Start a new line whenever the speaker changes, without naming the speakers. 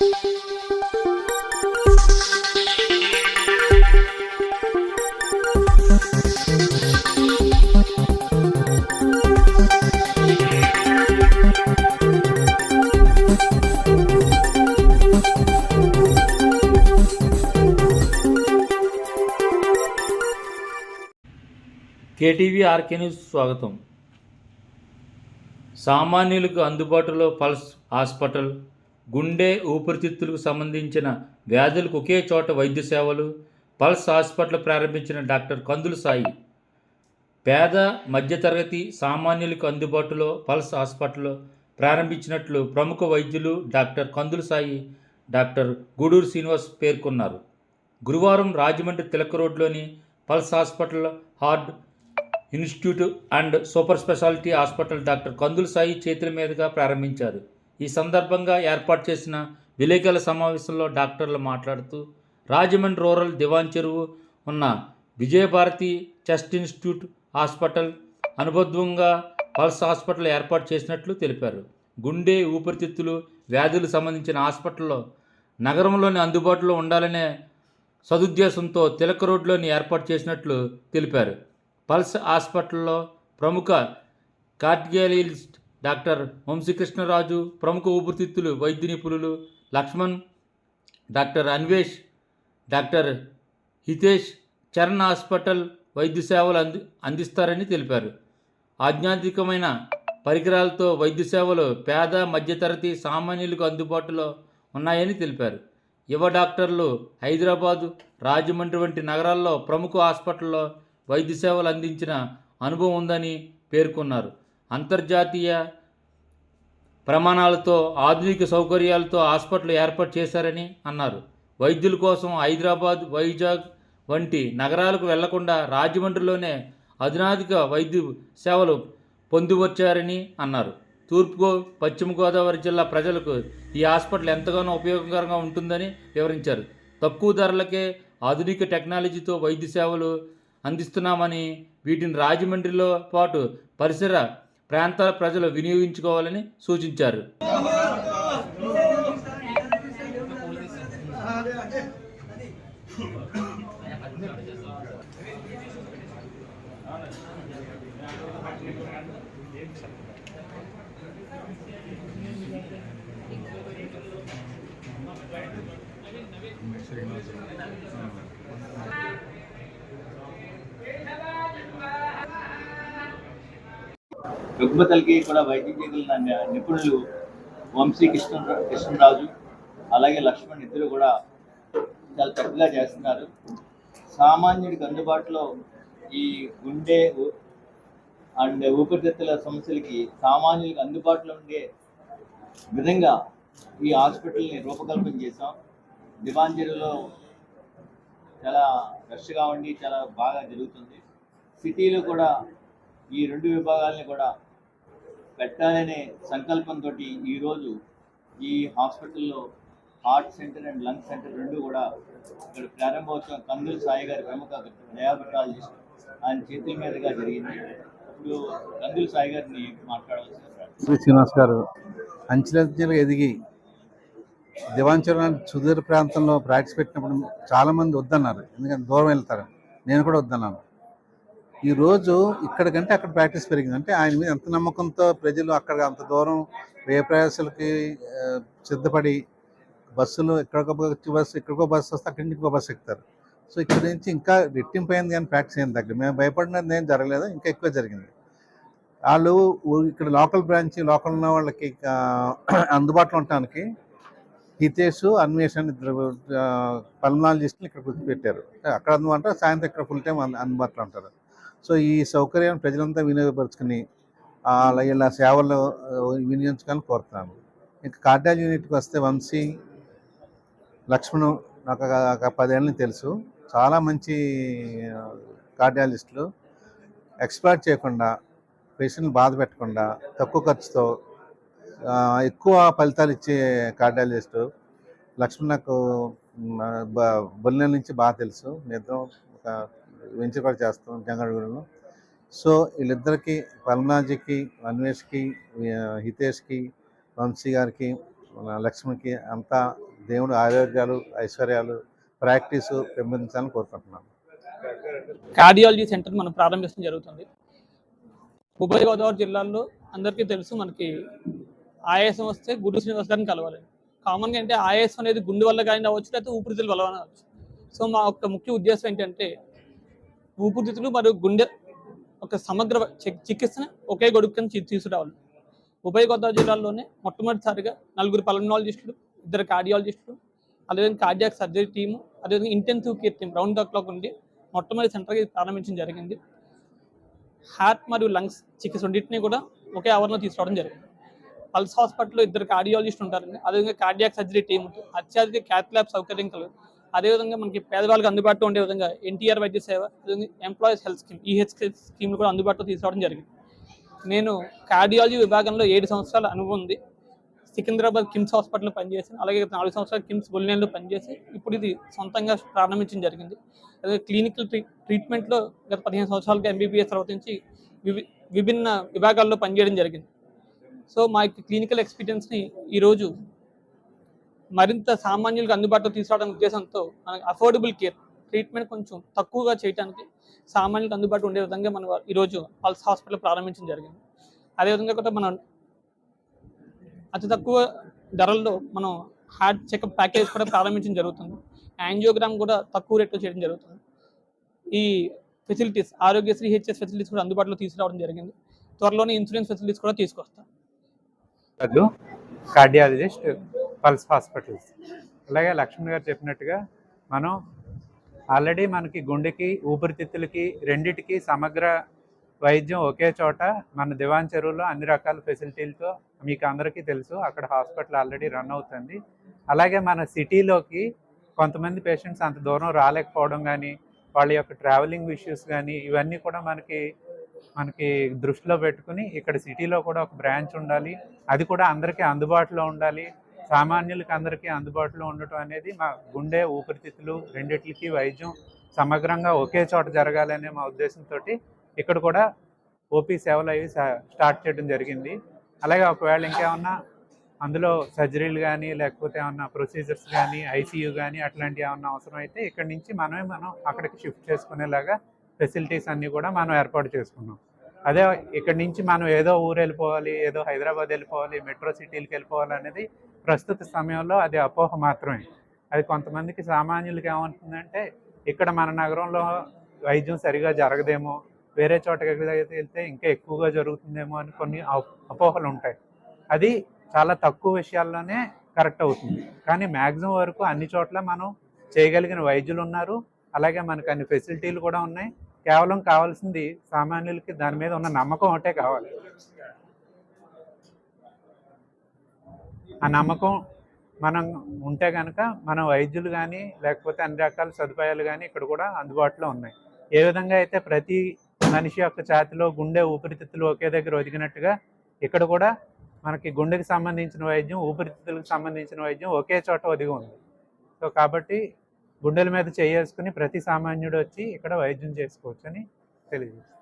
KTV RK news స్వాగతం. సామాన్యులకు అందుబాటులో పల్స్ హాస్పిటల్ గుండె ఊపిరితిత్తులకు సంబంధించిన వ్యాధులకు ఒకే చోట వైద్య సేవలు పల్స్ హాస్పిటల్ ప్రారంభించిన డాక్టర్ కందులు సాయి పేద మధ్యతరగతి సామాన్యులకు అందుబాటులో పల్స్ హాస్పిటల్ ప్రారంభించినట్లు ప్రముఖ వైద్యులు డాక్టర్ కందులు సాయి డాక్టర్ గూడూరు శ్రీనివాస్ పేర్కొన్నారు. గురువారం రాజమండ్రి తిలక రోడ్లోని Pulse hospital heart institute and super speciality hospital doctor Kandula Sai చేతుల మీదుగా ప్రారంభించారు. ఈ సందర్భంగా ఏర్పాటు చేసిన విలేకరుల సమావేశంలో డాక్టర్లు మాట్లాడుతూ రాజమండ్రి రూరల్ దివాన్ చెరువు ఉన్న విజయభారతి చెస్ట్ ఇన్స్టిట్యూట్ హాస్పిటల్ అనుబద్ధంగా పల్స్ హాస్పిటల్ ఏర్పాటు చేసినట్లు తెలిపారు. గుండె ఊపిరితిత్తులు వ్యాధులు సంబంధించిన హాస్పిటల్లో నగరంలోని అందుబాటులో ఉండాలనే సదుద్దేశంతో తిలక రోడ్లోని ఏర్పాటు చేసినట్లు తెలిపారు. పల్స్ హాస్పిటల్లో ప్రముఖ కార్డియాలజిస్ట్ డాక్టర్ వంశీకృష్ణరాజు ప్రముఖ ఊపిరితిత్తులు వైద్య నిపుణులు Laxman doctor Anvesh doctor Hitesh Charan hospital వైద్య సేవలు అంది అందిస్తారని తెలిపారు. ఆధ్యాత్మికమైన పరికరాలతో వైద్య సేవలు పేద మధ్యతరగతి సామాన్యులకు అందుబాటులో ఉన్నాయని తెలిపారు. యువ డాక్టర్లు హైదరాబాదు రాజమండ్రి వంటి నగరాల్లో ప్రముఖ హాస్పిటల్లో వైద్య సేవలు అందించిన అనుభవం ఉందని పేర్కొన్నారు. అంతర్జాతీయ ప్రమాణాలతో ఆధునిక సౌకర్యాలతో హాస్పిటల్ ఏర్పాటు చేశారని అన్నారు. వైద్యుల కోసం హైదరాబాద్ వైజాగ్ వంటి నగరాలకు వెళ్ళకుండా రాజమండ్రిలోనే అధునాధిక వైద్య సేవలు పొందివచ్చారని అన్నారు. తూర్పు పశ్చిమ గోదావరి జిల్లా ప్రజలకు ఈ హాస్పిటల్ ఎంతగానో ఉపయోగకరంగా ఉంటుందని వివరించారు. తక్కువ ధరలకే ఆధునిక టెక్నాలజీతో వైద్య సేవలు అందిస్తున్నామని వీటిని రాజమండ్రిలో పాటు పరిసర ప్రాంతాల ప్రజలు వినియోగించుకోవాలని సూచించారు.
రుగ్మతలకి కూడా వైద్యం చేయగలిగిన నిపుణులు వంశీ కృష్ణ కృష్ణరాజు అలాగే లక్ష్మణ్ ఇద్దరు కూడా చాలా చక్కగా చేస్తున్నారు. సామాన్యుడికి అందుబాటులో ఈ గుండె అండ్ ఊపిరితిత్తుల సమస్యలకి సామాన్యుడికి అందుబాటులో ఉండే విధంగా ఈ హాస్పిటల్ని రూపకల్పన చేసాం దివాంజలిలో చాలా రష్గా ఉండి చాలా బాగా జరుగుతుంది. సిటీలో కూడా ఈ రెండు విభాగాల్ని కూడా పెట్టాలనే సంకల్పంతో ఈరోజు ఈ హాస్పిటల్లో heart centre and lung centre రెండు కూడా ఇక్కడ ప్రారంభోత్సవం కందులు సాయి గారి ప్రముఖ డయాబెటాలజిస్ట్ ఆయన చేతుల మీదుగా జరిగింది. ఇప్పుడు కందులు సాయి గారిని మాట్లాడవలసిన
శ్రీ శ్రీనివాస్ గారు అంచెలంచెలుగా ఎదిగి దివాంచరణ సుదూర ప్రాంతంలో ప్రాక్టీస్ పెట్టినప్పుడు చాలా మంది వద్దన్నారు. ఎందుకంటే దూరం వెళ్తారు. నేను కూడా వద్దన్నాను. ఈరోజు ఇక్కడ కంటే అక్కడ ప్రాక్టీస్ పెరిగింది. అంటే ఆయన మీద ఎంత నమ్మకంతో ప్రజలు అక్కడ అంత దూరం వ్యయ ప్రయాసాలకి సిద్ధపడి బస్సులు ఎక్కడికో బస్సు ఎక్కడికో బస్సు వస్తే అక్కడి నుంచి బస్సు ఎక్కుతారు. సో ఇక్కడ నుంచి ఇంకా రెట్టింపైంది కానీ ప్రాక్టీస్ అయింది దగ్గర మేము భయపడినది ఏం జరగలేదు ఇంకా ఎక్కువ జరిగింది. వాళ్ళు ఇక్కడ లోకల్ బ్రాంచ్ లోకల్ ఉన్న వాళ్ళకి అందుబాటులో ఉండటానికి హితేష్ అన్వేషణ ఇద్దరు పల్మనాలజిస్టులు ఇక్కడ గుర్తుపెట్టారు. అక్కడ అందుబాటు సాయంత్రం ఇక్కడ ఫుల్ టైం అందుబాటులో ఉంటారు. సో ఈ సౌకర్యాన్ని ప్రజలంతా వినియోగపరుచుకుని ఇలా సేవలు వినియోగించుకొని కోరుతున్నాను. ఇంకా కార్డియాలజీ యూనిట్కి వస్తే వంశీ లక్ష్మణ్ నాకు ఒక- పదేళ్ళని తెలుసు. చాలా మంచి కార్డియాలజిస్టులు ఎక్స్పర్ట్ చేయకుండా పేషెంట్ బాధ పెట్టకుండా తక్కువ ఖర్చుతో ఎక్కువ ఫలితాలు ఇచ్చే కార్డియాలజిస్టు లక్ష్మణ్ నాకు బొల్లెల నుంచి బాగా తెలుసు. నిద్ర ఒక వెంచర్ కూడా చేస్తాం జంగడగూడలో సో వీళ్ళిద్దరికి పల్మనాజీకి అన్వేష్కి హితేష్కి వంశీ గారికి లక్ష్మికి అంతా దేవుడు ఆరోగ్యాలు ఐశ్వర్యాలు ప్రాక్టీస్ పెంపొందించాలని కోరుకుంటున్నాను
కార్డియాలజీ సెంటర్ మనం ప్రారంభించడం జరుగుతుంది. ఉభయ గోదావరి జిల్లాల్లో అందరికీ తెలుసు మనకి ఆయాసం వస్తే గురు శ్రీనివాస్ గారిని కలవాలి. కామన్గా అంటే ఆయాసం అనేది గుండె వల్ల కానీ అవ్వచ్చు లేకపోతే ఊపిరితిత్తుల వల్ల సో మా యొక్క ముఖ్య ఉద్దేశం ఏంటంటే ఊపిరితిత్తులు మరియు గుండె ఒక సమగ్ర చికిత్సను ఒకే గొడుగు కింద తీసుకురావాలి. ఉభయ గోదావరి జిల్లాల్లోనే మొట్టమొదటిసారిగా నలుగురు పల్మనాలజిస్టులు ఇద్దరు కార్డియాలజిస్టులు అదేవిధంగా కార్డియాక్ సర్జరీ టీము అదేవిధంగా intensive care team round the clock ఉండి మొట్టమొదటి సెంటర్గా ప్రారంభించడం జరిగింది. హార్ట్ మరియు లంగ్స్ చికిత్స రెండింటినీ కూడా ఒకే అవర్లో తీసుకురావడం జరిగింది. పల్స్ హాస్పిటల్లో ఇద్దరు కార్డియాలజిస్ట్ ఉంటారండి. అదేవిధంగా కార్డియాక్ సర్జరీ టీం ఉంటుంది అత్యాధునిక క్యాత్ ల్యాబ్ సౌకర్యం కలదు అదేవిధంగా మనకి పేదవాళ్ళకి అందుబాటులో ఉండే విధంగా ఎన్టీఆర్ వైద్య సేవ employees health scheme EH scheme కూడా అందుబాటులో తీసుకురావడం జరిగింది. నేను కార్డియాలజీ విభాగంలో ఏడు సంవత్సరాల అనుభవం ఉంది. సికింద్రాబాద్ కిమ్స్ హాస్పిటల్లో పనిచేసి అలాగే నాలుగు సంవత్సరాలు కిమ్స్ బుల్లియన్లో పనిచేసి ఇప్పుడు ఇది సొంతంగా ప్రారంభించడం జరిగింది. అదే క్లినికల్ ట్రీ ట్రీట్మెంట్లో గత పదిహేను సంవత్సరాలుగా ఎంబీబీఎస్ ప్రవర్తించి వివి విభిన్న విభాగాల్లో పనిచేయడం జరిగింది. సో మా యొక్క క్లినికల్ ఎక్స్పీరియన్స్ని ఈరోజు మరింత సామాన్యులకు అందుబాటులో తీసుకురావడానికి ఉద్దేశంతో మనకి అఫోర్డబుల్ కేర్ ట్రీట్మెంట్ కొంచెం తక్కువగా చేయడానికి సామాన్యులకు అందుబాటులో ఉండే విధంగా మనం ఈరోజు పల్స్ హాస్పిటల్ ప్రారంభించడం జరిగింది. అదేవిధంగా కూడా మనం అతి తక్కువ ధరల్లో మనం హార్ట్ చెకప్ ప్యాకేజ్ కూడా ప్రారంభించడం జరుగుతుంది. యాంజియోగ్రామ్ కూడా తక్కువ రేట్లో చేయడం జరుగుతుంది. ఈ ఫెసిలిటీస్ ఆరోగ్యశ్రీ హెచ్ఎస్ ఫెసిలిటీస్ కూడా అందుబాటులో తీసుకురావడం జరిగింది. త్వరలోనే ఇన్సూరెన్స్ ఫెసిలిటీస్ కూడా తీసుకొస్తాం.
Cardiologist pulse hospitals. అలాగే లక్ష్మణ్ గారు చెప్పినట్టుగా మనం ఆల్రెడీ మనకి గుండెకి ఊపిరితిత్తులకి రెండిటికి సమగ్ర వైద్యం ఒకే చోట మన దివాన్ చెరువులో అన్ని రకాల ఫెసిలిటీలతో మీకు అందరికీ తెలుసు అక్కడ హాస్పిటల్ ఆల్రెడీ రన్ అవుతుంది. అలాగే మన సిటీలోకి కొంతమంది పేషెంట్స్ అంత దూరం రాలేకపోవడం కానీ వాళ్ళ యొక్క ట్రావెలింగ్ ఇష్యూస్ కానీ ఇవన్నీ కూడా మనకి మనకి దృష్టిలో పెట్టుకుని ఇక్కడ సిటీలో కూడా ఒక బ్రాంచ్ ఉండాలి. అది కూడా అందరికీ అందుబాటులో ఉండాలి. సామాన్యులకి అందరికీ అందుబాటులో ఉండటం అనేది మా గుండె ఊపిరితిత్తులు రెండిట్లకి వైద్యం సమగ్రంగా ఒకే చోట జరగాలనే మా ఉద్దేశంతో ఇక్కడ కూడా ఓపీ సేవలు అవి స్టార్ట్ చేయడం జరిగింది. అలాగే ఒకవేళ ఇంకేమన్నా అందులో సర్జరీలు కానీ లేకపోతే ఏమన్నా ప్రొసీజర్స్ కానీ ఐసీయూ కానీ అట్లాంటివి ఏమన్నా అవసరం అయితే ఇక్కడ నుంచి మనమే మనం అక్కడికి షిఫ్ట్ చేసుకునేలాగా ఫెసిలిటీస్ అన్నీ కూడా మనం ఏర్పాటు చేసుకున్నాం. అదే ఇక్కడ నుంచి మనం ఏదో ఊరు వెళ్ళిపోవాలి ఏదో హైదరాబాద్ వెళ్ళిపోవాలి మెట్రో సిటీలకు వెళ్ళిపోవాలి అనేది ప్రస్తుత సమయంలో అది అపోహ మాత్రమే. అది కొంతమందికి సామాన్యులకి ఏమవుతుందంటే ఇక్కడ మన నగరంలో వైద్యం సరిగా జరగదేమో వేరే చోటకి వెళ్తే ఇంకా ఎక్కువగా జరుగుతుందేమో అని కొన్ని అపోహలు ఉంటాయి. అది చాలా తక్కువ విషయాల్లోనే కరెక్ట్ అవుతుంది. కానీ మ్యాక్సిమం వరకు అన్ని చోట్ల మనం చేయగలిగిన వైద్యులు ఉన్నారు. అలాగే మనకు అన్ని ఫెసిలిటీలు కూడా ఉన్నాయి. కేవలం కావాల్సింది సామాన్యులకి దాని మీద ఉన్న నమ్మకం ఒకటే కావాలి. ఆ నమ్మకం మనం ఉంటే కనుక మన వైద్యులు కానీ లేకపోతే అన్ని రకాల సదుపాయాలు కానీ ఇక్కడ కూడా అందుబాటులో ఉన్నాయి. ఏ విధంగా అయితే ప్రతి మనిషి యొక్క ఛాతిలో గుండె ఊపిరితిత్తులు ఒకే దగ్గర ఒదిగినట్టుగా ఇక్కడ కూడా మనకి గుండెకి సంబంధించిన వైద్యం ఊపిరితిత్తులకు సంబంధించిన వైద్యం ఒకే చోట ఒదిగి ఉంది. సో కాబట్టి గుండెల మీద చేసుకుని ప్రతి సామాన్యుడు వచ్చి ఇక్కడ వైద్యం చేసుకోవచ్చు అని తెలియజేస్తుంది